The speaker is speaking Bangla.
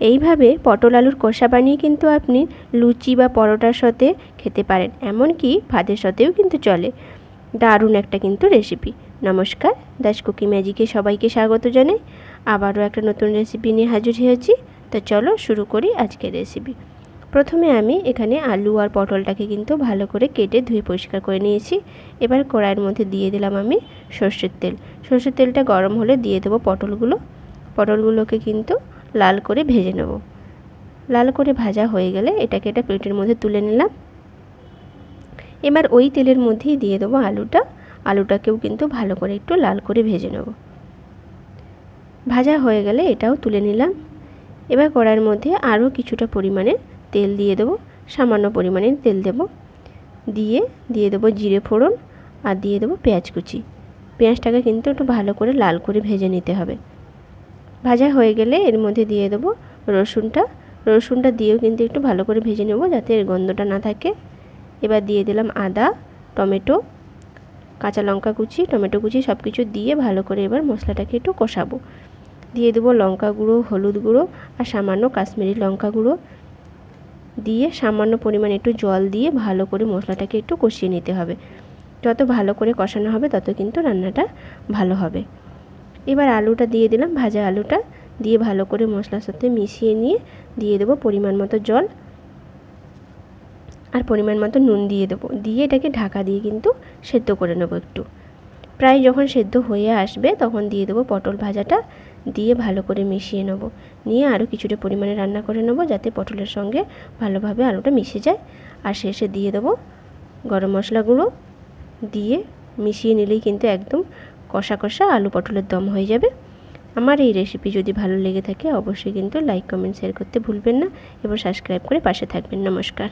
এইভাবে পটল আলুর কষা বানিয়ে কিন্তু আপনি লুচি বা পরোটার সাথে খেতে পারেন। এমনকি ভাতের সাথেও কিন্তু চলে। দারুণ একটা কিন্তু রেসিপি নমস্কার, দাস কুকি ম্যাজিকে সবাইকে স্বাগত জানাই। আবারও একটা নতুন রেসিপি নিয়ে হাজির হয়েছি। তো চলো শুরু করি আজকের রেসিপি প্রথমে আমি এখানে আলু আর পটলটাকে কিন্তু ভালো করে কেটে ধুয়ে পরিষ্কার করে নিয়েছি। এবার কড়াইয়ের মধ্যে দিয়ে দিলাম আমি সর্ষের তেল। সর্ষের তেলটা গরম হলে দিয়ে দেবো পটলগুলো। পটলগুলোকে কিন্তু লাল করে ভেজে নেব। লাল করে ভাজা হয়ে গেলে এটাকে একটা প্লেটের মধ্যে তুলে নিলাম। এবার ওই তেলের মধ্যেই দিয়ে দেবো আলুটা। আলুটাকেও কিন্তু ভালো করে একটু লাল করে ভেজে নেব। ভাজা হয়ে গেলে এটাও তুলে নিলাম। এবার কড়াইয়ের মধ্যে আরও কিছুটা পরিমাণে তেল দিয়ে দেবো। সামান্য পরিমাণে তেল দেব। দিয়ে দিয়ে দেবো জিরে ফোড়ন আর দিয়ে দেবো পেঁয়াজ কুচি। পেঁয়াজটাকে কিন্তু একটু ভালো করে লাল করে ভেজে নিতে হবে। ভাজা হয়ে গেলে এর মধ্যে দিয়ে দেবো রসুনটা। রসুনটা দিয়েও কিন্তু একটু ভালো করে ভেজে নেব যাতে এর গন্ধটা না থাকে। এবার দিয়ে দিলাম আদা, টমেটো, কাঁচা লঙ্কা কুচি। টমেটো কুচি সব কিছু দিয়ে ভালো করে এবার মশলাটাকে একটু কষাবো। দিয়ে দেবো লঙ্কা গুঁড়ো, হলুদ গুঁড়ো আর সামান্য কাশ্মীরি লঙ্কা গুঁড়ো। দিয়ে সামান্য পরিমাণে একটু জল দিয়ে ভালো করে মশলাটাকে একটু কষিয়ে নিতে হবে। যত ভালো করে কষানো হবে তত কিন্তু রান্নাটা ভালো হবে। এবার আলুটা দিয়ে দিলাম, ভাজা আলুটা। দিয়ে ভালো করে মশলার সাথে মিশিয়ে নিয়ে দিয়ে দেবো পরিমাণ মতো জল। আর পরিমাণ মতো নুন দিয়ে দেবো। দিয়ে এটাকে ঢাকা দিয়ে কিন্তু সেদ্ধ করে নেব একটু। প্রায় যখন সেদ্ধ হয়ে আসবে তখন দিয়ে দেবো পটল ভাজাটা। দিয়ে ভালো করে মিশিয়ে নেব। নিয়ে আরও কিছুটা পরিমাণে রান্না করে নেব যাতে পটলের সঙ্গে ভালোভাবে আলুটা মিশে যায়। আর শেষে দিয়ে দেবো গরম মশলাগুলো। দিয়ে মিশিয়ে নিলেই কিন্তু একদম কষা কষা আলু পটলের দম হয়ে যাবে। আমার এই রেসিপি যদি ভালো লেগে থাকে, অবশ্যই কিন্তু লাইক কমেন্ট শেয়ার করতে ভুলবেন না। এবং সাবস্ক্রাইব করে পাশে থাকবেন। নমস্কার।